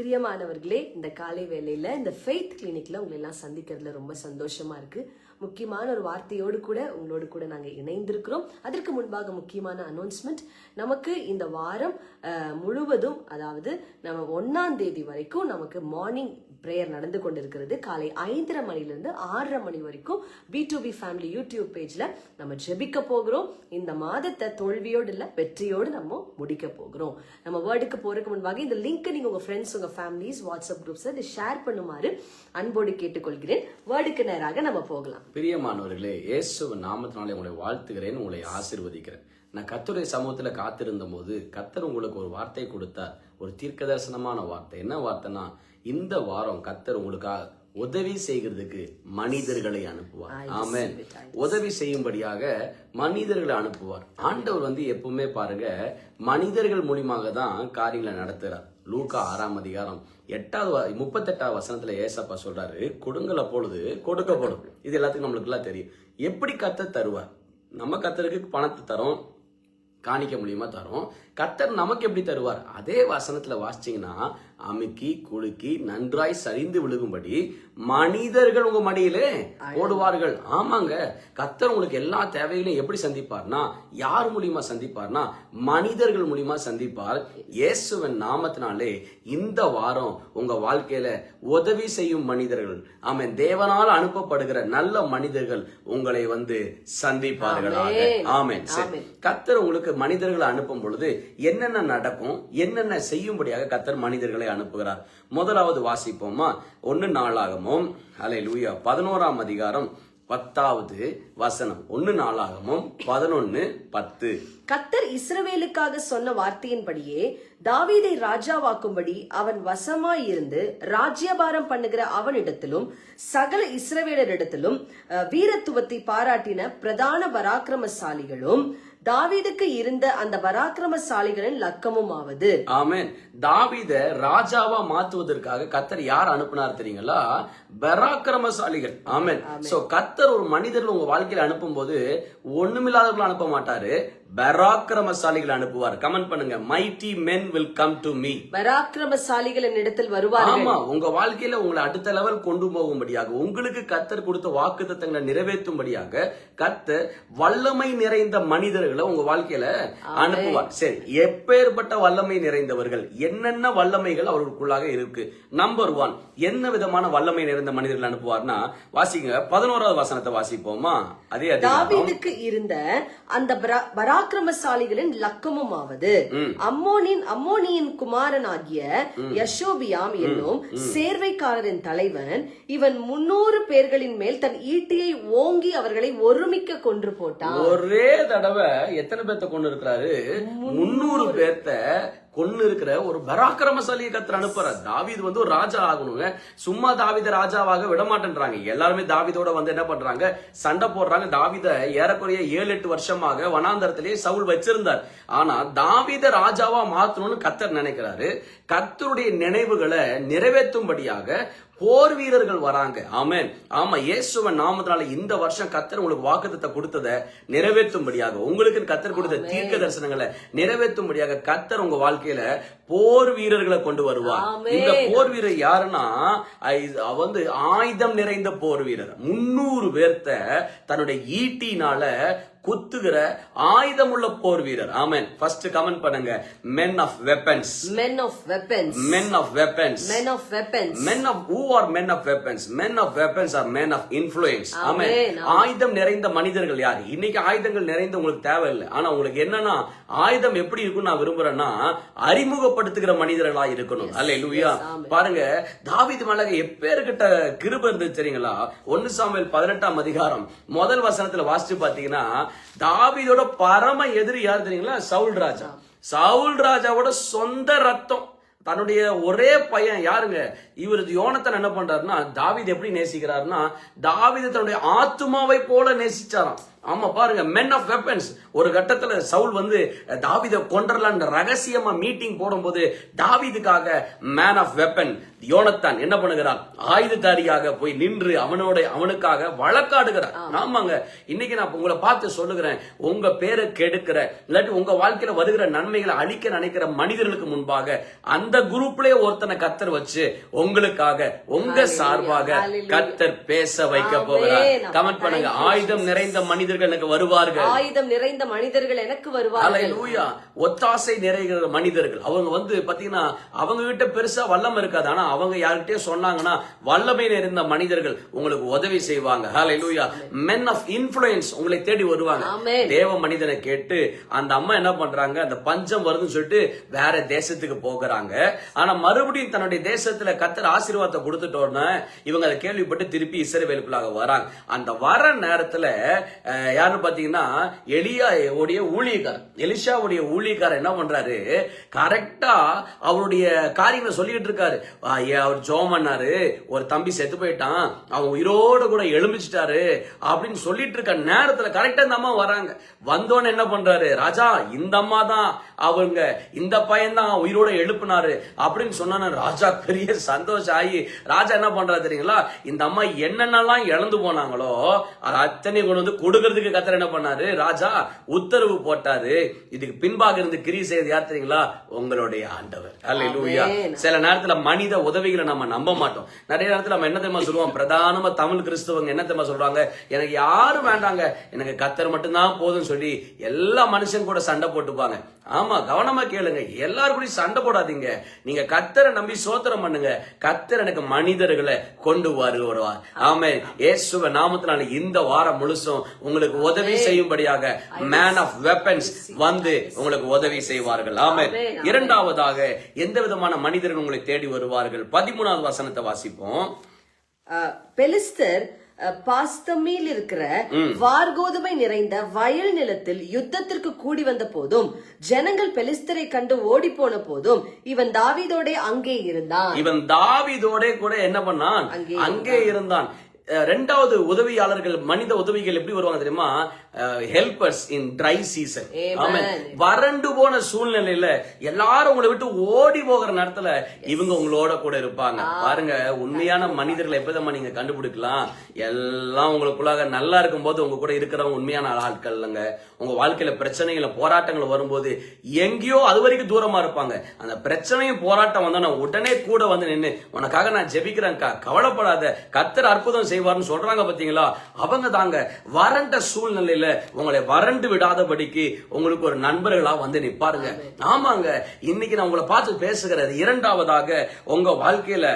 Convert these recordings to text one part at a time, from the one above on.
பிரியமானவர்களே இந்த காலை வேலையில் இந்த ஃபெய்த் கிளினிக்கில் உங்களை எல்லாம் சந்திக்கிறதுல ரொம்ப சந்தோஷமா இருக்கு. முக்கியமான ஒரு வார்த்தையோடு கூட உங்களோடு கூட நாங்கள் இணைந்திருக்கிறோம். அதற்கு முன்பாக முக்கியமான அனௌன்ஸ்மெண்ட் நமக்கு இந்த வாரம் முழுவதும் அதாவது நம்ம ஒன்னாம் தேதி வரைக்கும் நமக்கு மார்னிங் ப்ரேயர் நடந்து கொண்டிருக்கிறது. காலை ஐந்தரை மணிலிருந்து ஆறரை மணி வரைக்கும் P to P family YouTube பேஜில் நம்ம ஜெபிக்க போகிறோம். இந்த மாதத்தை தோல்வியோடு இல்லை வெற்றியோடு நம்ம முடிக்க போகிறோம். நம்ம வேர்டுக்கு போகிறதுக்கு முன்பாக இந்த லிங்க் நீங்கள் உங்கள் ஃப்ரெண்ட்ஸ் உங்கள் ஃபேமிலிஸ் வாட்ஸ்அப் குரூப்ஸ் இதை ஷேர் பண்ணுமாறு அன்போடு கேட்டுக்கொள்கிறேன். வேர்டுக்கு நேராக நம்ம போகலாம். பிரியமானவர்களே இயேசுவின் நாமத்தினாலே உங்களை வாழ்த்துகிறேன் உங்களை ஆசீர்வதிக்கிறேன். நான் கர்த்தருடைய சமூகத்துல காத்திருந்த போது கத்தர் உங்களுக்கு ஒரு வார்த்தை கொடுத்தார். ஒரு தீர்க்க தரிசனமான வார்த்தை. என்ன வார்த்தைனா இந்த வாரம் கத்தர் உங்களுக்காக உதவி செய்கிறதுக்கு மனிதர்களை அனுப்புவார். ஆமென். உதவி செய்யும்படியாக மனிதர்களை அனுப்புவார். ஆண்டவர் வந்து எப்பவுமே பாருங்க மனிதர்கள் மூலியமாக தான் காரியங்களை நடத்துறார். லூக்கா ஆறாம் அதிகாரம் எட்டாவது முப்பத்தெட்டாவது வசனத்துல ஏசப்பா சொல்றாரு கொடுங்கல பொழுது கொடுக்கப்படும். இது எல்லாத்துக்கும் நம்மளுக்கு எல்லாம் தெரியும். எப்படி கத்த தருவார்? நம்ம கத்தருக்கு பணத்தை தரோம் காணிக்க மூலியமா தரோம். கத்தர் நமக்கு எப்படி தருவார்? அதே வசனத்துல வாசிச்சீங்கன்னா அமுக்கி குலுக்கி நன்றாய் சரிந்து விழுகும்படி மனிதர்கள் உங்க மடியிலே போடுவார்கள் ஆமாங்க. கத்தர் உங்களுக்கு எல்லா தேவைகளையும் எப்படி சந்திப்பார்னா யார் மூலியமா சந்திப்பார்னா மனிதர்கள் மூலியமா சந்திப்பார். இயேசுவின் நாமத்தினாலே இந்த வாரம் உங்க வாழ்க்கையில உதவி செய்யும் மனிதர்கள் ஆமென் தேவனால் அனுப்பப்படுகிற நல்ல மனிதர்கள் உங்களை வந்து சந்திப்பார்களாக. ஆமென். சரி. கத்தர் உங்களுக்கு மனிதர்களை அனுப்பும் பொழுது என்னென்ன நடக்கும் என்னென்ன செய்யும்படியாக கத்தர் மனிதர்களை அனுப்புகிறார்? முதலாவது வாசிப்போமா? ஒன்று நாளாகமும் அலை லூயா பதினோராம் அதிகாரம் பத்தாவது வசனம். ஒன்னு நாளாகமும் பதினொன்னு பத்து. கத்தர் இஸ்ரவேலுக்காக சொன்ன வார்த்தையின்படியே தாவீதை ராஜாவாக்கும்படி அவன் வசமாயிருந்து ராஜ்யபாரம் பண்ணுகிற அவனிடத்திலும் சகல இஸ்ரவேலரிடத்திலும் வீரத்துவத்தை பாராட்டின பிரதான பராக்கிரமசாலிகளும் தாவீதுக்கு இருந்த அந்த பராக்கிரமசாலிகளின் லக்கமும் ஆவது ஆமென். தாவீத ராஜாவா மாத்துவதற்காக கத்தர் யார் அனுப்புனார் தெரியுங்களா? பராக்கிரமசாலிகள். ஆமென். சோ கத்தர் ஒரு மனிதர்கள் உங்க வாழ்க்கையில அனுப்பும் போது ஒண்ணுமில்லாதவர்கள் அனுப்ப மாட்டாரு. பராக்கிரமசாலிகள் அனுப்புவார். கமெண்ட் பண்ணுங்க. Mighty men will come to me. பராக்கிரமசாலிகள் என்னிடத்தில் வருவார்கள். ஆமா உங்க வாழ்க்கையில உங்களை அடுத்த லெவல் கொண்டு போகும்படியாக உங்களுக்கு கத்தர் கொடுத்த வாக்கு தத்தங்களை நிறைவேற்றும்படியாக கத்தர் வல்லமை நிறைந்த மனிதர்களை உங்க வாழ்க்கையில அனுப்புவார். சரி எப்பேற்பட்ட வல்லமை நிறைந்தவர்கள் என்னென்ன வல்லமைகள் அவர்களுக்குள்ளாக இருக்கு? நம்பர் ஒன் என்ன விதமான வல்லமை நிறைந்த மனிதர்கள் அனுப்புவார்னா வாசிங்க பதினோராவது வசனத்தை வாசிப்போமா? அதே தாவீதுக்கு இருந்த அந்த பரா- பராக்கிரமசாலிகளின் லக்கமும் ஆவது அம்மோனின் அம்மோனியின் குமாரனாகிய யஷோபியாம் என்னும் சேர்வைக்காரரின் தலைவன் இவன் முன்னூறு பேர்களின் மேல் தன் ஈட்டியை ஓங்கி அவர்களை ஒருமிக்க கொன்று போட்டான். ஒரே தடவை எத்தனை பேர்த்த கொண்டு இருக்கிறாரு முன்னூறு பேர்த்த கொண்டு இருக்கிற ஒரு பராக்கிரமசாலியை கத்தர் அனுப்புறார். தாவிது வந்து ஒரு ராஜா ஆகணுங்க. சும்மா தாவித ராஜாவாக விடமாட்டேன்றாங்க. எல்லாருமே தாவிதோட வந்து என்ன பண்றாங்க? சண்டை போடுறாங்க. தாவித ஏறக்குறைய ஏழு எட்டு வருஷமாக வனாந்தரத்திலேயே சவுல் வச்சிருந்தார். ஆனா தாவித ராஜாவா மாத்தணும்னு கத்தர் நினைக்கிறாரு. கத்தருடைய நினைவுகளை நிறைவேற்றும்படியாக போர் வீரர்கள் வராங்க. ஆமென். ஆமா இயேசுவன் நாமத்தினால இந்த வருஷம் கத்தர் உங்களுக்கு வாக்குத்தத்தை கொடுத்ததை நிறைவேற்றும்படியாக உங்களுக்கு கத்தர் கொடுத்த தீர்க்க தரிசனங்களை நிறைவேற்றும்படியாக கத்தர் உங்க வாழ்க்கையில போர் வீரர்களை கொண்டு வருவார். இந்த போர் வீரர் யாருன்னா வந்து ஆயுதம் நிறைந்த போர் வீரர். முன்னூறு பேர்த்த தன்னுடைய ஈட்டினால குத்துகிற ஆயுதமுள்ள போர் வீரர். ஆமென். ஃபர்ஸ்ட் கமெண்ட் பண்ணுங்க. Men of weapons. Men of weapons. Men of weapons. Men of weapons. Men of who are men of weapons? Men of weapons are men of influence. Amen. Amen ஆயுதம் நிறைந்த மனிதர்கள் யார் இன்னைக்கு ஆயுதங்கள் நிறைந்த உங்களுக்கு தேவையில்லை ஆனா உங்களுக்கு என்னன்னா ஆயுதம் எப்படி இருக்கும் நான் விரும்புறேன்னா அறிமுகப்படுத்துகிற மனிதர்களா இருக்கணும். அல்ல லூயா பாருங்க தாவீது மலக எப்பேர்கிட்ட கிருப இருந்துச்சு தெரியுங்களா? ஒன்னு சாமுவேல் பதினெட்டாம் அதிகாரம் முதல் வசனத்துல வாசிச்சு பாத்தீங்கன்னா தாவீதோட பரம எதிரி யார் தெரியுங்களா? சவுல் ராஜா. சவுல் ராஜாவோட சொந்த ரத்தம். தன்னுடைய ஒரே பையன் யாருங்க? இவர் யோனத்தன் என்ன பண்றாருன்னா தாவித் எப்படி நேசிக்கிறாருன்னா தாவித தன்னுடைய ஆத்மாவை போல நேசிச்சாராம். ஆமா பாருங்க மென் ஆஃப் வெப்பன்ஸ் ஒரு கட்டத்துல சவுல் வந்து தாவித கொன்றலான்னு ரகசியமா மீட்டிங் போடும்போது தாவீதுக்காக மேன் ஆஃப் வெப்பன் யோனத்தான் என்ன பண்ணுகிறான்? ஆயுததாரியாக போய் நின்று அவனோட அவனுக்காக வழக்காடுகிறார் ஆமாங்க இன்னைக்கு நான் உங்களை பார்த்து சொல்லுகிறேன் உங்க பேரை கெடுக்கிற இல்லாட்டி உங்க வாழ்க்கையில வருகிற நன்மைகளை அழிக்க நினைக்கிற மனிதர்களுக்கு முன்பாக அந்த குரூப்லயே ஒருத்தனை கத்தர் வச்சு உங்களுக்காக உங்க சார்பாக. கத்தர் பேச வைக்க. போகிறார். கமெண்ட் பண்ணுங்க. ஆயுதம் நிறைந்த மனிதர்கள் எனக்கு வருவார்கள். ஆயுதம் நிறைந்த மனிதர்கள் எனக்கு வருவார்கள். ஒத்தாசை நிறைகிற மனிதர்கள். அவங்க வந்து பாத்தீங்கன்னா அவங்க கிட்ட பெருசா வல்லம் இருக்காது. ஆனா அவங்க யார்கிட்டயே சொன்னாங்கன்னா வல்லமை நிறைந்த மனிதர்கள் உங்களுக்கு உதவி செய்வாங்க. ஹalleluya men of influence உங்களை தேடி வருவாங்க. தேவ மனிதனை கேட்டு அந்த அம்மா என்ன பண்றாங்க? அந்த பஞ்சம் வருதுன்னு சொல்லிட்டு வேற தேசத்துக்கு போகிறாங்க. ஆனா மறுபடியும் தன்னுடைய தேசத்துல கத்தர் ஆசீர்வாதத்தை கொடுத்துட்டோன்னு இவங்க அதை கேள்விப்பட்டு திருப்பி இஸ்ரவேலுக்குள்ளாக வராங்க. அந்த வர நேரத்துல யாருன்னு பாத்தீங்கன்னா எலியா உடைய ஊழியக்காரர் எலிஷாவுடைய ஊழியக்காரர் என்ன பண்றாரு? கரெக்டா அவருடைய காரியங்களை சொல்லிட்டு இருக்காரு. ஐயா, அவர் ஜோம் பண்ணாரு. ஒரு தம்பி செத்து போயிட்டான். அவன் உயிரோட கூட எழும்பிச்சிட்டாரு. அப்படின்னு சொல்லிட்டு இருக்க நேரத்துல கரெக்டா இந்த அம்மா வராங்க. வந்தோன்னு என்ன பண்றாரு? ராஜா இந்த அம்மா தான் அவங்க இந்த பையன் தான் உயிரோட எழுப்புனாரு. அப்படின்னு சொன்னா ராஜா பெரிய சந்தோஷம் ஆகி ராஜா என்ன பண்றாரு தெரியுங்களா? இந்த அம்மா என்னென்னலாம் இழந்து போனாங்களோ அது அத்தனை கொண்டு வந்து கொடுக்கறதுக்கு கத்தர் என்ன பண்ணாரு? ராஜா உத்தரவு போட்டாரு. இதுக்கு பின்பாக இருந்து கிரி செய்து யார் தெரியுங்களா? உங்களுடைய ஆண்டவர். Amen. சில நேரத்துல மனித உதவிகளை நம்ம நம்ப மாட்டோம். நிறைய நேரத்துல நம்ம என்ன தெரியுமா சொல்லுவோம்? பிரதானமா தமிழ் கிறிஸ்தவங்க என்ன தெரியுமா சொல்றாங்க? எனக்கு யாரும் வேண்டாங்க. எனக்கு கத்தர் மட்டும்தான் போதும்னு சொல்லி எல்லா மனுஷன் கூட சண்டை போட்டுப்பாங்க. ஆமா கவனமா கேளுங்க. எல்லாரும் கூட சண்டை போடாதீங்க. நீங்க கத்தரை நம்பி சோத்திரம் பண்ணுங்க. கத்தர் எனக்கு மனிதர்களை கொண்டு வருவார். ஆமே இயேசுவ நாமத்தினால இந்த வாரம் முழுசும் உங்களுக்கு உதவி செய்யும்படியாக மேன் ஆஃப் வெப்பன்ஸ் வந்து உங்களுக்கு உதவி செய்வார்கள். ஆமே. இரண்டாவதாக எந்த விதமான மனிதர்கள் உங்களை தேடி வருவார்கள்? பதிமூணாவது வசனத்தை வாசிப்போம். அஹ், பெலிஸ்தர் அஹ், பாஸ்தமில் இருக்கிற வார்கோதுமை நிறைந்த வயல் நிலத்தில் யுத்தத்திற்கு கூடி வந்த போதும் ஜனங்கள் பெலிஸ்தரை கண்டு ஓடி போன போதும் இவன் தாவீதோடே அங்கே இருந்தான். இவன் தாவீதோட கூட என்ன பண்ணான்? அங்கே இருந்தான். ரெண்டாவது உதவியாளர்கள் மனித உதவிகள் எப்படி வருவாங்க தெரியுமா? Helpers in dry season Amen. வறண்டு போன சூழ்நிலையில எல்லாரும் உங்களை விட்டு ஓடி போகிற நேரத்துல இவங்க உங்களோட கூட இருப்பாங்க. பாருங்க உண்மையான மனிதர்களை எப்படிதான் நீங்க கண்டுபிடிக்கலாம்? எல்லாம் உங்களுக்குள்ளாக நல்லா இருக்கும்போது உங்க கூட இருக்கிறவங்க உண்மையான ஆட்கள் இல்லைங்க உங்க வாழ்க்கையில பிரச்சனைகளை போராட்டங்கள் வரும்போது எங்கேயோ அது வரைக்கும் தூரமா இருப்பாங்க. அந்த பிரச்சனையும் போராட்டம் வந்தா உடனே கூட வந்து நின்னு உனக்காக நான் ஜெபிக்கிறேன்க்கா கவலைப்படாத. கத்தர் அற்புதம் செய்வார்னு சொல்றாங்க பாத்தீங்களா? அவங்க தாங்க வறண்ட சூழ்நிலையில உங்களை வறண்டு விடாதபடிக்கு உங்களுக்கு ஒரு நண்பர்களா வந்து நிப்பாருங்க. ஆமாங்க. இன்னைக்கு நான் உங்களை பார்த்து பேசுகிறது இரண்டாவதாக உங்க வாழ்க்கையில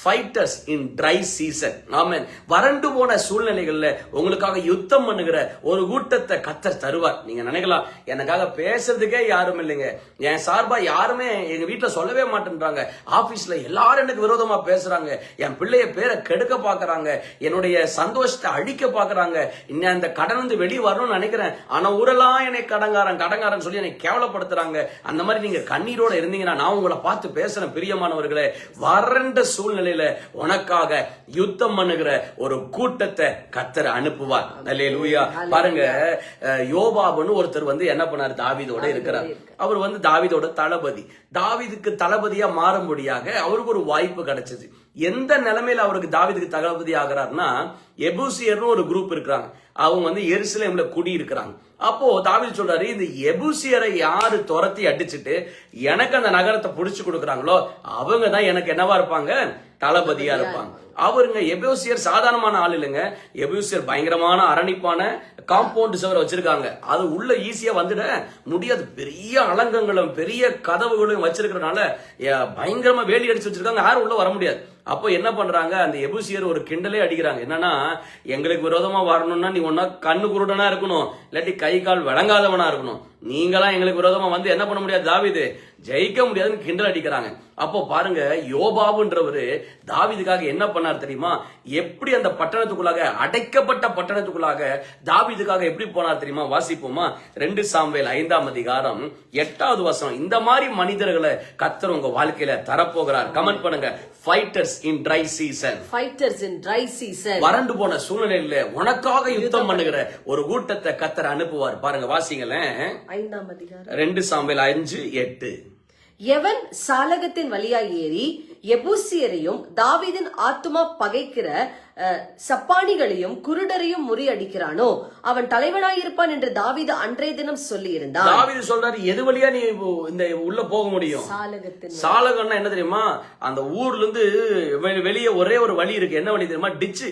fighters in dry season amen. வறண்டு போன சூழ்நிலைகள்ல உங்களுக்காக யுத்தம் பண்ணுகிற ஒரு கூட்டத்தை கத்தர் தருவார். நீங்க நினைக்கலாம் எனக்காக பேசுறதுக்கே யாரும் இல்லைங்க. என் சார்பா யாருமே எங்க வீட்டுல சொல்லவே மாட்டேன்றாங்க. ஆபீஸ்ல எல்லாரும் எனக்கு விரோதமா பேசுறாங்க. என் பிள்ளைய பேரை கெடுக்க பாக்குறாங்க. என்னுடைய சந்தோஷத்தை அழிக்க பாக்குறாங்க. இன்னும் அந்த கடன் வந்து வெளியே வரணும்னு நினைக்கிறேன். ஆனா ஊரெல்லாம் என்னை கடங்காரன் கடங்காரன் சொல்லி என்னை கேவலப்படுத்துறாங்க. அந்த மாதிரி நீங்க கண்ணீரோட இருந்தீங்கன்னா நான் உங்களை பார்த்து பேசுறேன் பிரியமானவர்களே. வறண்ட சூழ்நிலையில உனக்காக யுத்தம் பண்ணுகிற ஒரு கூட்டத்தை கத்தர் அனுப்புவார். அல்லேலூயா பாருங்க யோபாபுன்னு ஒருத்தர் வந்து என்ன பண்ணாரு? தாவீதோட இருக்கிறார். அவர் வந்து தாவீதோட தளபதி. தாவீதுக்கு தளபதியா மாறும்படியாக அவருக்கு ஒரு வாய்ப்பு கிடைச்சது. எந்த நிலைமையில அவருக்கு தாவிதுக்கு தளபதி ஆகிறார்னா எபூசியர்னு ஒரு குரூப் இருக்கிறாங்க. அவங்க வந்து எருசலேம்ல குடி இருக்கிறாங்க அப்போ தாவில் சொல்றாரு இந்த எபூசியரை யாரு துரத்தி அடிச்சுட்டு எனக்கு அந்த நகரத்தை புடிச்சு கொடுக்குறாங்களோ அவங்க தான் எனக்கு என்னவா இருப்பாங்க? தளபதியா இருப்பாங்க. அவருங்க எபூசியர் சாதாரணமான ஆள் இல்லைங்க. எபூசியர் பயங்கரமான அரணிப்பான காம்பவுண்ட் சுவர் வச்சிருக்காங்க. அது உள்ள ஈஸியா வந்துட முடியாது. பெரிய அலங்கங்களும் பெரிய கதவுகளும் வச்சிருக்கிறனால பயங்கரமா வேலி அடிச்சு வச்சிருக்காங்க. யாரும் உள்ள வர முடியாது. அப்போ என்ன பண்றாங்க? அந்த எபூசியர் ஒரு கிண்டலே அடிக்கிறாங்க. என்னன்னா எங்களுக்கு விரோதமா வரணும்னா நீ ஒன்னா கண்ணு குருடனா இருக்கணும். இல்லாட்டி கை கால் விளங்காதவனா இருக்கணும். நீங்களாம் எங்களுக்கு விரோதமா வந்து என்ன பண்ண முடியாது தாவீது? ஜெயிக்க முடியாதுன்னு கிண்டல் அடிக்கிறாங்க. அப்போ பாருங்க யோபாவுன்றவரு தாவீதுக்காக என்ன பண்ணார் தெரியுமா? எப்படி அந்த பட்டணத்துக்குள்ளாக அடைக்கப்பட்ட பட்டணத்துக்குள்ளாக தாவீதுக்காக எப்படி போனார் தெரியுமா? வாசிப்போமா? ரெண்டு சாம்வேல் ஐந்தாம் அதிகாரம் எட்டாவது வசனம். இந்த மாதிரி மனிதர்களை கத்தர் உங்க வாழ்க்கையில தரப்போகிறார். கமெண்ட் பண்ணுங்க. Fighters in dry season fighters in dry season வறண்டு போன சூழ்நிலையில உனக்காக யுத்தம் பண்ணுகிற ஒரு கூட்டத்தை கத்தர் அனுப்புவார். பாருங்க வாசிங்களேன். ஐந்தாம் அதிகாரம். ரெண்டு சாம்பல் அஞ்சு எட்டு. எவன் சாலகத்தின் வழியாய் ஏறி எபூசியரையும் தாவீதின் ஆத்துமா பகைக்கிற சப்பானிகளையும் குருடரையும் முறியடிக்கிறானோ? அவன் தலைவனாயிருப்பான் என்று தாவீது அன்றைய தினம் சொல்லி இருந்தான் தாவீது சொல்றாரு எது வழியா நீ இந்த உள்ள போக முடியும்? சாலகத்தின் சாலகம்னா என்ன தெரியுமா? அந்த ஊர்ல இருந்து வெளியே ஒரே ஒரு வழி இருக்கு. என்ன வழி தெரியுமா? டிச்சு.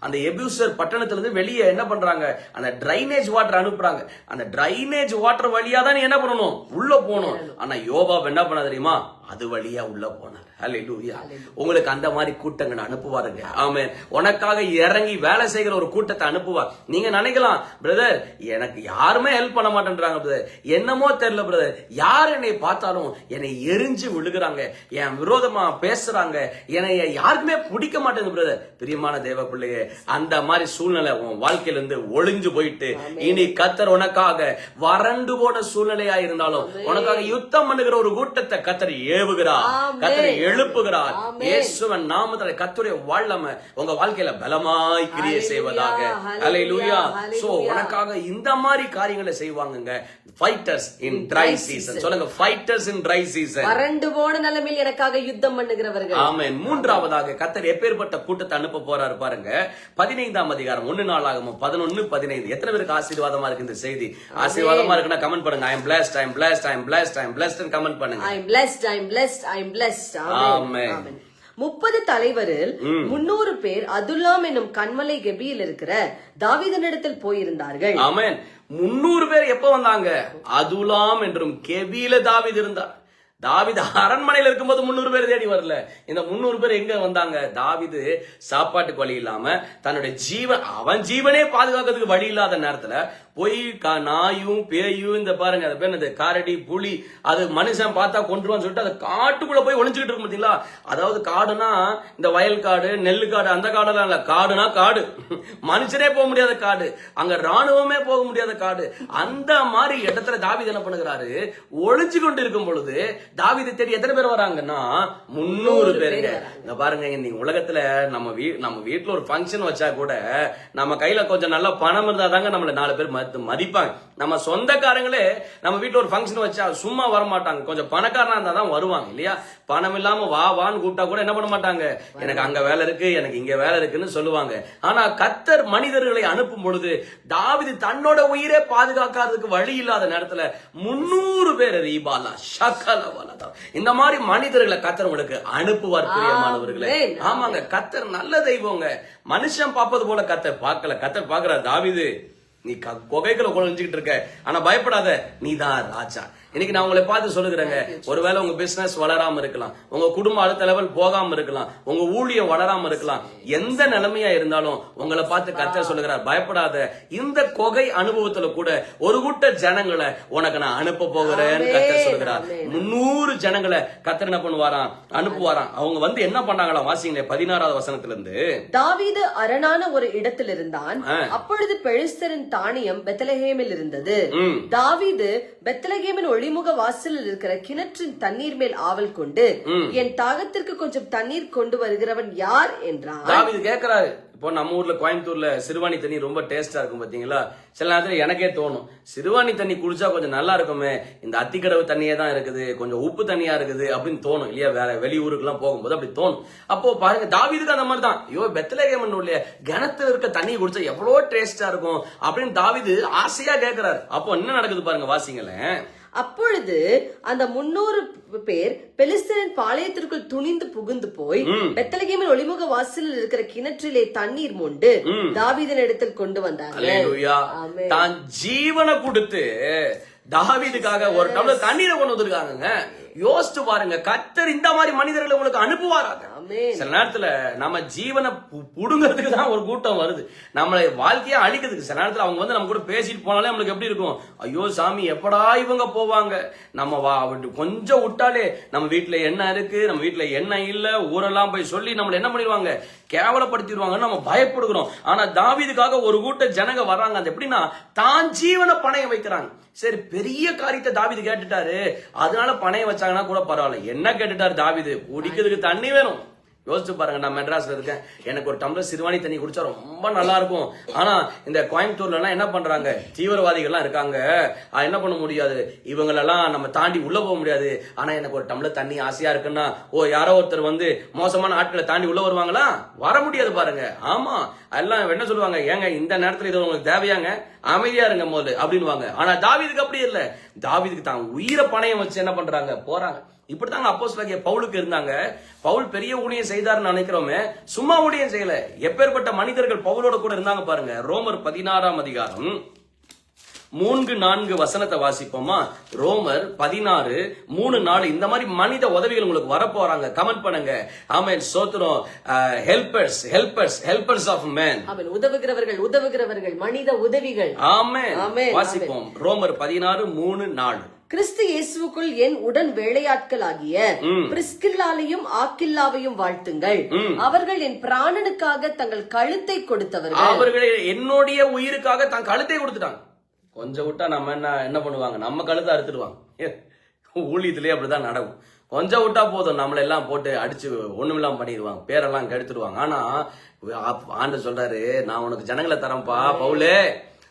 அந்த எபியூசர் பட்டணத்துல இருந்து வெளியே என்ன பண்றாங்க? அந்த டிரைனேஜ் வாட்டர் அனுப்புறாங்க. அந்த டிரைனேஜ் வாட்டர் வழியா தான் நீ என்ன பண்ணணும்? உள்ள போகணும். ஆனா யோபா என்ன பண்ண தெரியுமா? அது வழியா உள்ள போனார். ஹalleluya. உங்களுக்கு அந்த மாதிரி கூட்டங்களை அனுப்புவாருங்க. ஆமென். உனக்காக இறங்கி வேலை செய்கிற ஒரு கூட்டத்தை அனுப்புவார். நீங்க நினைக்கலாம் பிரதர் எனக்கு யாருமே ஹெல்ப் பண்ண மாட்டேன்றாங்க பிரதர் என்னமோ தெரியல பிரதர் யார் என்னை பார்த்தாலும் என்னை எரிஞ்சு விழுகிறாங்க. என் விரோதமா பேசுறாங்க. என்னை யாருக்குமே பிடிக்க மாட்டேங்குது பிரதர் பிரியமான தேவ பிள்ளையே அந்த மாதிரி சூழ்நிலை உன் வாழ்க்கையில இருந்து ஒளிஞ்சு போயிட்டு இனி கத்தர் உனக்காக வறண்டு போன சூழ்நிலையா இருந்தாலும் உனக்காக யுத்தம் பண்ணுகிற ஒரு கூட்டத்தை கத்தர் ஏவுகிறார். கத்தர் எழுப்புகிறார். இயேசுவன் நாமத்துல கத்துடைய வல்லமை உங்க வாழ்க்கையில பலமாய் கிரியை செய்வதாக. hallelujah, ஹalleluya சோ. உனக்காக இந்த மாதிரி காரியங்களை செய்வாங்கங்க. Fighters in dry season. சொல்லுங்க ஃபைட்டர்ஸ் இன் ட்ரை சீசன் வறண்டு போன நிலைமையில் எனக்காக யுத்தம் பண்ணுகிறவர்கள். ஆமென். மூன்றாவதாக கத்தர் எப்பேற்பட்ட கூட்டத்தை அனுப்ப போறாரு பாருங்க. பதினைந்தாம் அதிகாரம் ஒன்னு நாளாகும் பதினொன்னு பதினைந்து. எத்தனை பேருக்கு ஆசீர்வாதமா இருக்கு இந்த செய்தி? ஆசீர்வாதமா இருக்குன்னா கமெண்ட் பண்ணுங்க. I am blessed I am blessed I am blessed I am blessed comment பண்ணுங்க. I am blessed I am blessed I am blessed Amen. முப்பது தலைவரில் முன்னூறு பேர் அதுல்லாம் என்னும் கண்மலை கெபியில் இருக்கிற தாவீதனிடத்தில் போயிருந்தார்கள். ஆமென் முன்னூறு பேர் எப்ப வந்தாங்க? அதுலாம் என்றும் கெபியில தாவீது இருந்தார். தாவிது அரண்மனையில் இருக்கும்போது முந்நூறு பேர் தேடி வரல. இந்த முந்நூறு பேர் எங்க வந்தாங்க? தாவிது சாப்பாட்டுக்கு வழி இல்லாம தன்னுடைய ஜீவன் அவன் ஜீவனே பாதுகாக்கிறதுக்கு வழி இல்லாத நேரத்துல போய் கா- நாயும் பேயும் இந்த பாருங்க அது பேர் இந்த காரடி புலி அது மனுஷன் பார்த்தா கொண்டுருவான்னு சொல்லிட்டு அது காட்டுக்குள்ள போய் ஒளிஞ்சுக்கிட்டு இருக்கும் பாத்தீங்களா அதாவது காடுனா இந்த வயல் காடு நெல் காடு அந்த காடெல்லாம் இல்ல. காடுனா காடு. மனுஷனே போக முடியாத காடு. அங்க ராணுவமே போக முடியாத காடு. அந்த மாதிரி இடத்துல தாவிது என்ன பண்ணுகிறாரு? ஒளிஞ்சு கொண்டு இருக்கும் பொழுது தாவீதை தேடி எத்தனை பேர் வராங்கன்னா? முன்னூறு பேருங்க. இங்க பாருங்க இன்னைக்கு உலகத்துல நம்ம வீ நம்ம வீட்டுல ஒரு ஃபங்க்ஷன் வச்சா கூட நம்ம கையில கொஞ்சம் நல்ல பணம் இருந்தா தாங்க நம்மள நாலு பேர் மதி- மதிப்பாங்க. நம்ம சொந்தக்காரங்களே நம்ம வீட்டுல ஒரு ஃபங்க்ஷன் வச்சா சும்மா வர மாட்டாங்க கொஞ்சம் பணக்காரனா இருந்தா தான் வருவாங்க இல்லையா? பணம் இல்லாம வா வான்னு கூப்பிட்டா கூட என்ன பண்ண மாட்டாங்க? எனக்கு அங்க வேலை இருக்கு எனக்கு இங்க வேலை இருக்குன்னு சொல்லுவாங்க. ஆனா கத்தர் மனிதர்களை அனுப்பும் பொழுது தாவிது தன்னோட உயிரை பாதுகாக்காததுக்கு வழி இல்லாத நேரத்துல முன்னூறு பேர் ரீபாலா இந்த மாதிரி மனிதர்களை கத்தர் உங்களுக்கு அனுப்புவார் பிரியமானவர்களே. ஆமாங்க கத்தர் நல்ல தெய்வங்க. மனுஷன் பார்ப்பது போல கத்தர் பார்க்கல. கத்தர் பார்க்கிறார் தாவிது நீ க- குகைக்குள்ள குழஞ்சுக்கிட்டு இருக்க. ஆனா பயப்படாத நீதான் ராஜா. இன்னைக்கு நான் உங்களை பார்த்து சொல்லுகிறேங்க. ஒருவேளை உங்க பிசினஸ் வளராம இருக்கலாம். உங்க குடும்பம் அடுத்த லெவல் போகாம இருக்கலாம். உங்க ஊழியம் வளராம இருக்கலாம். எந்த நிலைமையா இருந்தாலும் உங்களை பார்த்து கத்தர் சொல்லுகிறார் பயப்படாத. இந்த கொகை அனுபவத்துல கூட ஒரு கூட்ட ஜனங்களை உனக்கு நான் அனுப்ப போகிறேன்னு கத்தர் சொல்லுகிறார். முன்னூறு ஜனங்களை கத்தர் என்ன பண்ணுவாராம்? அனுப்புவாராம். அவங்க வந்து என்ன பண்ணாங்களாம் வாசிங்களே பதினாறாவது வசனத்துல இருந்து தாவீது அரணான ஒரு இடத்தில் இருந்தான். அப்பொழுது பெலிஸ்தரின் தானியம் பெத்லகேமில் இருந்தது. தாவீது பெத்லகேமின் ஒளிமுக வாசலில் இருக்கிற கிணற்றின் தண்ணீர் மேல் ஆவல் கொண்டு என் தாகத்திற்கு கொஞ்சம் தண்ணீர் கொண்டு வருகிறவன் யார் என்றான் தாவீது கேக்குறாரு இப்போ நம்ம ஊர்ல கோயம்புத்தூர்ல சிறுவாணி தண்ணி ரொம்ப டேஸ்டா இருக்கும் பாத்தீங்களா? சில நேரத்துல எனக்கே தோணும். சிறுவாணி தண்ணி குடிச்சா கொஞ்சம் நல்லா இருக்குமே. இந்த அத்திக்கடவு தண்ணியே தான் இருக்குது. கொஞ்சம் உப்பு தண்ணியா இருக்குது அப்படின்னு தோணும். இல்லையா? வேற வெளியூருக்குலாம் போகும்போது அப்படி தோணும். அப்போ பாருங்க தாவீதுக்கு அந்த மாதிரி தான். ஐயோ பெத்தலேகமன் உள்ள கிணத்துல இருக்க தண்ணி குடிச்சா எவ்வளோ டேஸ்டா இருக்கும் அப்படின்னு தாவீது ஆசையா கேக்குறாரு அப்போ என்ன நடக்குது பாருங்க வாசிங்களேன். அப்பொழுது அந்த முன்னூறு பேர் பெலிஸ்தரின் பாளையத்திற்குள் துணிந்து புகுந்து போய் பெத்தலகேமின் ஒளிமுக வாசலில் இருக்கிற கிணற்றிலே தண்ணீர் மொண்டு தாவீதின் இடத்தில் கொண்டு ஆமென். தான் ஜீவனை கொடுத்து தாவீதுக்காக ஒரு டம்ளர் தண்ணீரை கொண்டு வந்திருக்காங்கங்க. யோசிச்சு பாருங்க கத்தர் இந்த மாதிரி மனிதர்களை உங்களுக்கு அனுப்புவாராங்க சில நேரத்துல நம்ம ஜீவனை புடுங்கிறதுக்கு தான் ஒரு கூட்டம் வருது. நம்மளை வாழ்க்கையை அழிக்கிறதுக்கு சில நேரத்துல அவங்க வந்து நம்ம கூட பேசிட்டு போனாலே நம்மளுக்கு எப்படி இருக்கும்? ஐயோ சாமி எப்படா இவங்க போவாங்க? நம்ம வா அப்படி கொஞ்சம் விட்டாலே நம்ம வீட்டுல என்ன இருக்கு? நம்ம வீட்டுல என்ன இல்ல? ஊரெல்லாம் போய் சொல்லி நம்மள என்ன பண்ணிடுவாங்க? கேவலப்படுத்திடுவாங்கன்னு நம்ம பயப்படுகிறோம். ஆனா தாவீதுக்காக ஒரு கூட்ட ஜனங்க வர்றாங்க. அது எப்படின்னா தான் ஜீவனை பணைய வைக்கிறாங்க. சரி பெரிய காரியத்தை தாவீது கேட்டுட்டாரு. அதனால பணைய பேசுறாங்கன்னா கூட பரவாயில்ல. என்ன கேட்டுட்டாரு தாவிது? குடிக்கிறதுக்கு தண்ணி வேணும். யோசிச்சு பாருங்க நான் மெட்ராஸ்ல இருக்கேன். எனக்கு ஒரு டம்ளர் சிறுவாணி தண்ணி குடிச்சா ரொம்ப நல்லா இருக்கும் ஆனா இந்த கோயம்புத்தூர்லலாம் என்ன பண்றாங்க? தீவிரவாதிகள்லாம் இருக்காங்க. என்ன பண்ண முடியாது? இவங்களெல்லாம் நம்ம தாண்டி உள்ள போக முடியாது. ஆனா எனக்கு ஒரு டம்ளர் தண்ணி ஆசையா இருக்குன்னா ஓ யாரோ ஒருத்தர் வந்து மோசமான ஆட்களை தாண்டி உள்ள வருவாங்களா? வர முடியாது பாருங்க. ஆமா எல்லாம் என்ன சொல்லுவாங்க? ஏங்க இந்த நேரத்துல இது உங்களுக்கு தேவையாங்க? அமைதியா இருங்க முதல்ல அப்படின்னுவாங்க. ஆனா தாவீதுக்கு அப்படி இல்லை. தாவீதுக்கு தான் உயிரை பணையம் வச்சு என்ன பண்றாங்க? போறாங்க. இப்படித்தாங்க அப்போஸ்தலனாகிய பவுலுக்கு இருந்தாங்க. பவுல் பெரிய ஊழியம் செய்தார்னு நினைக்கிறோமே சும்மா ஊழியம் செய்யல. எப்பேற்பட்ட மனிதர்கள் பவுலோட கூட இருந்தாங்க பாருங்க. ரோமர் பதினாறாம் அதிகாரம். மூன்று நான்கு வசனத்தை வாசிப்போமா? ரோமர் பதினாறு மூணு நாலு இந்த மாதிரி மனித உதவிகள் உங்களுக்கு வரப்போறாங்க. கமெண்ட் பண்ணுங்க. ஆமென். சோத்திரம் helpers helpers helpers of man amen. உதவுகிறவர்கள் உதவுகிறவர்கள் மனித உதவிகள். ஆமென், வாசிப்போம். ரோமர் பதினாறு மூணு நாலு. கிறிஸ்து இயேசுவுக்குள் என் உடன் வேலையாட்களாகிய பிரிஸ்கில்லாலையும் ஆக்கில்லாவையும் வாழ்த்துங்கள். அவர்கள் என் பிராணனுக்காக தங்கள் கழுத்தை கொடுத்தவர்கள். அவர்களே என்னுடைய உயிருக்காக தான் கழுத்தை கொடுத்துட்டாங்க. கொஞ்சம் விட்டா நம்ம என்ன என்ன பண்ணுவாங்க? நம்ம கழுத்தை அறுத்துடுவாங்க. ஊழியத்திலே அப்படிதான் நடக்கும். கொஞ்சம் விட்டா போதும். நம்மள எல்லாம் போட்டு அடிச்சு ஒண்ணுமில்லாம பண்ணிடுவாங்க. பேரெல்லாம் கெடுத்துடுவாங்க. ஆனா ஆண்டு சொல்றாரு நான் உனக்கு ஜனங்களை தரேன்ப்பா பவுலே.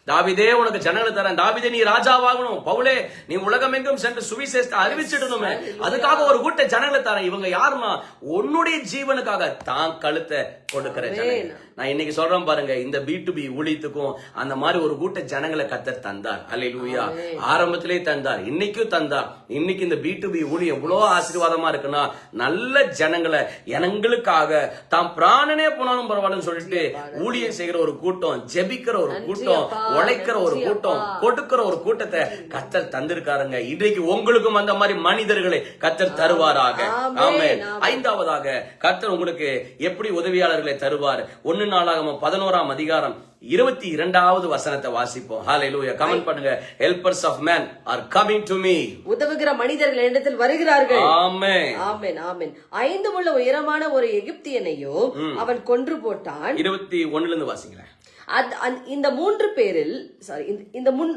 தாவிதே உனக்கு ஜனங்களை தரேன். தாவிதே நீ ராஜாவாகணும். பவுலே நீ உலகமெங்கும் சென்று சுவிசேஷத்தை அறிவிச்சிடணுமே. அதுக்காக ஒரு கூட்ட ஜனங்களை தரேன். இவங்க யாருன்னா? உன்னுடைய ஜீவனுக்காக தான் கழுத்தை கொடுக்கிற ஜனங்க நான் இன்னைக்கு சொல்றேன் பாருங்க இந்த பி டு பி ஊழியத்துக்கும் அந்த மாதிரி ஒரு கூட்ட ஜனங்களை கத்தர் தந்தார். அல்லேலூயா ஆரம்பத்திலே தந்தார் இன்னைக்கும் தந்தார். இன்னைக்கு இந்த பி டு பி ஊழியம் எவ்வளவு ஆசீர்வாதமா இருக்குன்னா நல்ல ஜனங்களை எங்களுக்காக தாம் பிராணனே போனாலும் பரவாயில்லன்னு சொல்லிட்டு ஊழியம் செய்கிற ஒரு கூட்டம் ஜெபிக்கிற ஒரு கூட்டம். உழைக்கிற ஒரு கூட்டம். கொடுக்கிற ஒரு கூட்டத்தை கத்தர் தந்திருக்காருங்க. இன்றைக்கு உங்களுக்கும் அந்த மாதிரி மனிதர்களை கத்தர் தருவாராக. ஆமென். ஐந்தாவதாக கர்த்தர் உங்களுக்கு எப்படி உதவியாளர்களை தருவார்? ஒன்னு நாளாகம பதினோராம் அதிகாரம் இருபத்தி இரண்டாவது வசனத்தை வாசிப்போம். ஹalleluya கமெண்ட் பண்ணுங்க. Helpers of man are coming to me உதவுகிற மனிதர்கள் என்னிடத்தில் வருகிறார்கள். ஆமென் ஆமென் ஆமென். ஐந்து முள்ள உயரமான ஒரு எகிப்தியனையோ அவன் கொன்று போட்டான். இருபத்தி ஒண்ணுல இருந்து வாசிங்களேன் இந்த மூன்று பேரில் சாரி இந்த முன்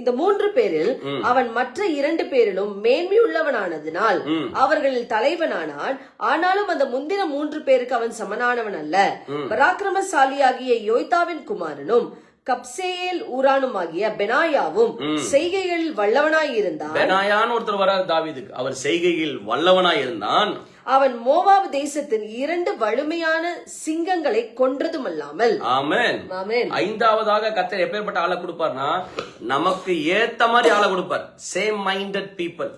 இந்த மூன்று பேரில் அவன் மற்ற இரண்டு பேரிலும் மேன்மையுள்ளவனானதினால் அவர்களில் தலைவனானான். ஆனாலும் அந்த முந்தின மூன்று பேருக்கு அவன் சமனானவன் அல்ல. பராக்கிரமசாலியாகிய யோய்தாவின் குமாரனும் கப்சேயேல் ஊரானுமாகிய பெனாயாவும் செய்கைகளில் வல்லவனாயிருந்தான். பெனாயான்னு ஒருத்தர் வரார் தாவீதுக்கு. அவர் செய்கையில் வல்லவனாய் இருந்தான் அவன் மோவாப் தேசத்தின் இரண்டு வலிமையான சிங்கங்களை கொன்றதுமல்லாமல். ஆமென். ஐந்தாவதாக கத்தர் எப்பேற்பட்ட ஆளை கொடுப்பார்னா நமக்கு ஏத்த மாதிரி ஆளை கொடுப்பார். Same minded people.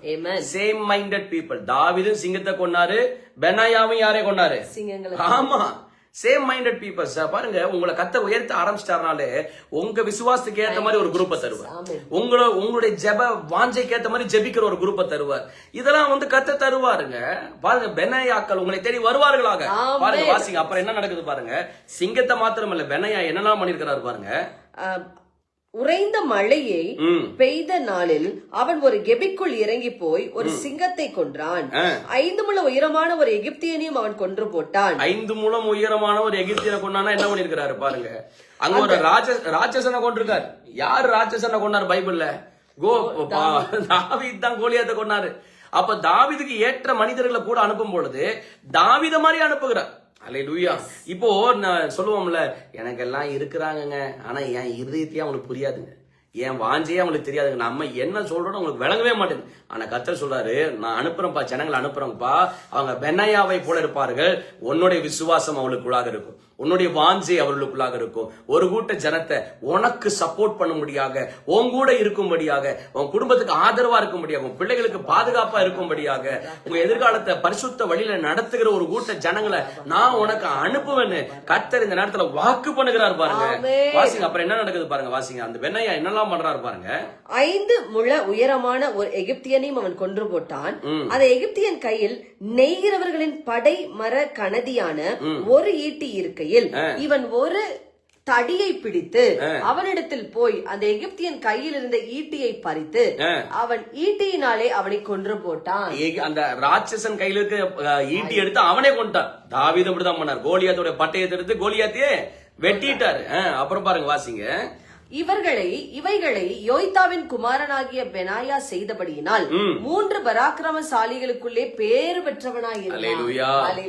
Same minded people தாவீதும் சிங்கத்தை கொன்னாரு பெனாயாவும் யாரே கொன்னாரு? சிங்கங்களை ஆமா. சேம் மைண்டட் பீப்புள்ஸ் பாருங்க உங்களை கத்த உயர்த்த ஆரம்பிச்சிட்டாருனாலே உங்க விசுவாசத்துக்கு ஏத்த மாதிரி ஒரு குரூப்பை தருவார். Amen. உங்கள உங்களுடைய ஜெப வாஞ்சைக்கு ஏத்த மாதிரி ஜெபிக்கிற ஒரு குரூப்பை தருவார். இதெல்லாம் வந்து கத்த தருவாருங்க. பாருங்க பெனையாக்கள் உங்களை தேடி வருவார்களாக. பாருங்க வாசிங்க. அப்புறம் என்ன நடக்குது பாருங்க? சிங்கத்தை மாத்திரம் இல்ல பெனையா என்னெல்லாம் பண்ணிருக்கிறாரு பாருங்க? ஆஹ், உறைந்த மழையை பெய்த நாளில் அவன் ஒரு கெபிக்குள் இறங்கி போய் ஒரு சிங்கத்தை கொன்றான். ஐந்து முழ உயரமான ஒரு எகிப்தியனையும் அவன் கொன்று போட்டான். ஐந்து மூலம் உயரமான ஒரு எகிப்தியனை கொண்டானா என்ன பண்ணிருக்கிறாரு பாருங்க. அங்க ஒரு ராஜ ராட்சசனை கொண்டிருக்காரு யார் ராட்சசனை கொண்டாரு பைபிள்ல? கோ தாவீத். தான் கோலியாத்தை கொண்டாரு அப்ப தாவீதுக்கு ஏற்ற மனிதர்களை கூட அனுப்பும் பொழுது தாவீத மாதிரி அனுப்புகிறார். அல்லேலூயா இப்போ நான் சொல்லுவோம்ல எனக்கு எல்லாம் இருக்கிறாங்கங்க. ஆனா என் இருதயத்தையே அவங்களுக்கு புரியாதுங்க. என் வாஞ்சையே அவங்களுக்கு தெரியாதுங்க. நம்ம என்ன சொல்றோம் உங்களுக்கு விளங்கவே மாட்டேங்குது. ஆனா கத்தர் சொல்றாரு நான் அனுப்புறேன்ப்பா ஜனங்களை அனுப்புறேன்ப்பா அவங்க பென்னையாவை போல இருப்பார்கள். உன்னுடைய விசுவாசம் அவங்களுக்குள்ளாக இருக்கும். உன்னுடைய வாஞ்சை அவர்களுக்குள்ளாக இருக்கும். ஒரு கூட்ட ஜனத்தை உனக்கு சப்போர்ட் பண்ணும்படியாக உன் கூட இருக்கும்படியாக உன் குடும்பத்துக்கு ஆதரவா இருக்கும்படியாக உன் பிள்ளைகளுக்கு பாதுகாப்பா இருக்கும்படியாக உங்க எதிர்காலத்தை பரிசுத்த வழியில நடத்துகிற ஒரு கூட்ட ஜனங்களை நான் உனக்கு அனுப்புவேன்னு கர்த்தர் இந்த நேரத்துல வாக்கு பண்ணுகிறார் பாருங்க. வாசிங்க அப்புறம் என்ன நடக்குது பாருங்க வாசிங்க. அந்த வெண்ணையா என்னெல்லாம் பண்றாரு பாருங்க. ஐந்து முழ உயரமான ஒரு எகிப்தியனையும் அவன் கொன்று போட்டான். அந்த எகிப்தியன் கையில் நெய்கிறவர்களின் படை மர கனதியான ஒரு ஈட்டி இருக்கையில் இவன் ஒரு தடியை பிடித்து அவனிடத்தில் போய் அந்த எகிப்தியன் கையில் இருந்த ஈட்டியை பறித்து அவன் ஈட்டியினாலே அவனை கொன்று போட்டான். அந்த ராட்சசன் கையில இருக்க ஈட்டி எடுத்து அவனே கொண்டான் தாவீதும் இப்படிதான் பண்ணார். கோலியாத்தோட பட்டயத்தை எடுத்து கோலியாத்தையே வெட்டிட்டாரு. அப்புறம் பாருங்க வாசிங்க. இவர்களை இவைகளை யோய்தாவின் குமாரனாகிய பெனாயா செய்தபடியினால் மூன்று பராக்கிரமசாலிகளுக்குள்ளே பேறு பெற்றவனாய்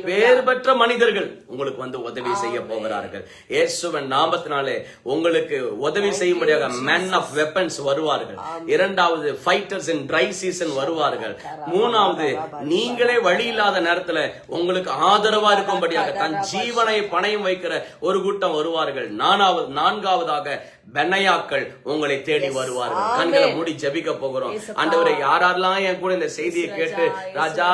பேர் பெற்ற மனிதர்கள் உங்களுக்கு வந்து உதவி செய்ய போகிறார்கள். இயேசுவின் நாமத்தினாலே உங்களுக்கு உதவி செய்யும்படியாக men ஆஃப் வெப்பன்ஸ் வருவார்கள். இரண்டாவது ஃபைட்டர்ஸ் இன் ட்ரை சீசன் வருவார்கள். மூணாவது நீங்களே வழி இல்லாத நேரத்துல உங்களுக்கு ஆதரவா இருக்கும்படியாக தன் ஜீவனை பணயம் வைக்கிற ஒரு கூட்டம் வருவார்கள். நானாவது நான்காவதாக பெண்ணையாக்கள் உங்களை தேடி வருவார்கள். கண்களை மூடி ஜெபிக்க போகிறோம். ஆண்டவரை யாரெல்லாம் என் கூட இந்த செய்தியை கேட்டு ராஜா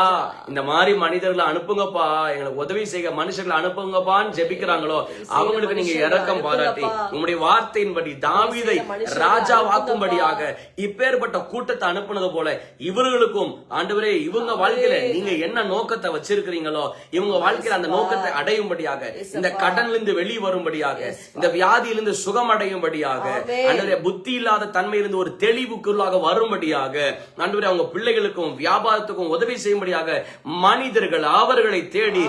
இந்த மாதிரி மனிதர்களை அனுப்புங்கப்பா. எங்களுக்கு உதவி செய்ய மனுஷர்களை அனுப்புங்கப்பான்னு ஜெபிக்கிறாங்களோ அவங்களுக்கு நீங்க இரக்கம் பாராட்டி உங்களுடைய வார்த்தையின்படி தாவீதை ராஜாவாக்கும்படியாக இப்பேற்பட்ட கூட்டத்தை அனுப்புனது போல இவர்களுக்கும் ஆண்டவரே இவங்க வாழ்க்கையில நீங்க என்ன நோக்கத்தை வச்சிருக்கிறீங்களோ இவங்க வாழ்க்கையில அந்த நோக்கத்தை அடையும்படியாக இந்த கடன்ல இருந்து வெளியே வரும்படியாக இந்த வியாதியிலிருந்து சுகம் அடையும்படியாக ஆண்டவரே புத்தி இல்லாத தன்மையிலிருந்து ஒரு தெளிவுக்குள்ளாக வரும்படியாக ஆண்டவரே அவங்க பிள்ளைகளுக்கும் வியாபாரத்துக்கும் உதவி செய்யும்படியாக மனிதர்கள் அவர்களை தேடி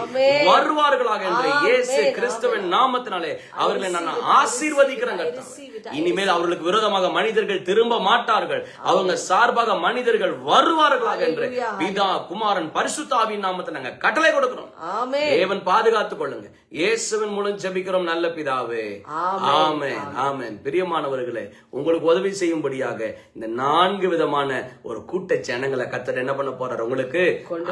வருவார்களாக என்று இயேசு கிறிஸ்துவின் நாமத்தினாலே அவர்களை நான் ஆசீர்வதிக்கிறேன். இனிமேல் அவர்களுக்கு விரோதமாக மனிதர்கள் திரும்ப மாட்டார்கள். அவங்க சார்பாக மனிதர்கள் வருவார்களாக என்று பிதா குமாரன் பரிசுத்தாவின் நாமத்தை நாங்க கட்டளை கொடுக்கிறோம். தேவன் பாதுகாத்துக் கொள்ளுங்க. இயேசுவின் மூலம் ஜெபிக்கிறோம் நல்ல பிதாவே. ஆமென். ஆமென். பிரியமானவர்களே உங்களுக்கு உதவி செய்யும்படியாக இந்த நான்கு விதமான ஒரு கூட்ட ஜனங்களை கத்தர் என்ன பண்ண போறார்? உங்களுக்கு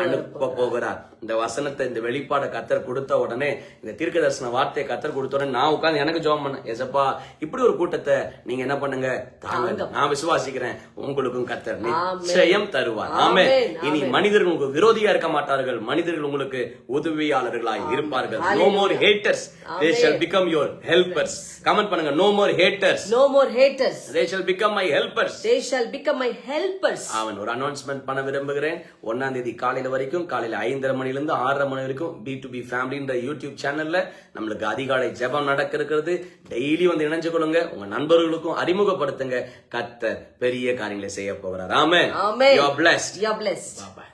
அனுப்ப போகிறார். இந்த வசனத்தை இந்த வெளிப்பாட கத்தர் கொடுத்த உடனே இந்த தீர்க்க தரிசன வார்த்தையை கத்தர் கொடுத்த உடனே நான் உட்கார்ந்து எனக்கு ஜெபம் பண்ணேன் ஏசப்பா இப்படி ஒரு கூட்டத்தை நீங்க என்ன பண்ணுங்க? தாங்க நான் விசுவாசிக்கிறேன். உங்களுக்கும் கத்தர் நிச்சயம் தருவார். ஆமென். இனி மனிதர்கள் உங்களுக்கு விரோதியா இருக்க மாட்டார்கள். மனிதர்கள் உங்களுக்கு உதவியாளர்களாய் இருப்பார்கள். More haters they shall become your helpers comment பண்ணுங்க no more haters no more haters they shall become my helpers they shall become my helpers அவன் ஒரு அனௌன்ஸ்மெண்ட் பண்ண விரும்புகிறேன். ஒன்னாம் தேதி காலையில வரைக்கும் காலையில ஐந்தரை மணில இருந்து ஆறரை மணி வரைக்கும் பி டு பி ஃபேமிலின்ற யூடியூப் சேனல்ல நம்மளுக்கு அதிகாலை ஜெபம் நடக்க இருக்கிறது டெய்லி வந்து இணைஞ்சு கொள்ளுங்க. உங்க நண்பர்களுக்கும் அறிமுகப்படுத்துங்க. கத்த பெரிய காரியங்களை செய்ய போகிறார். Amen. Amen. You are blessed you are blessed bye.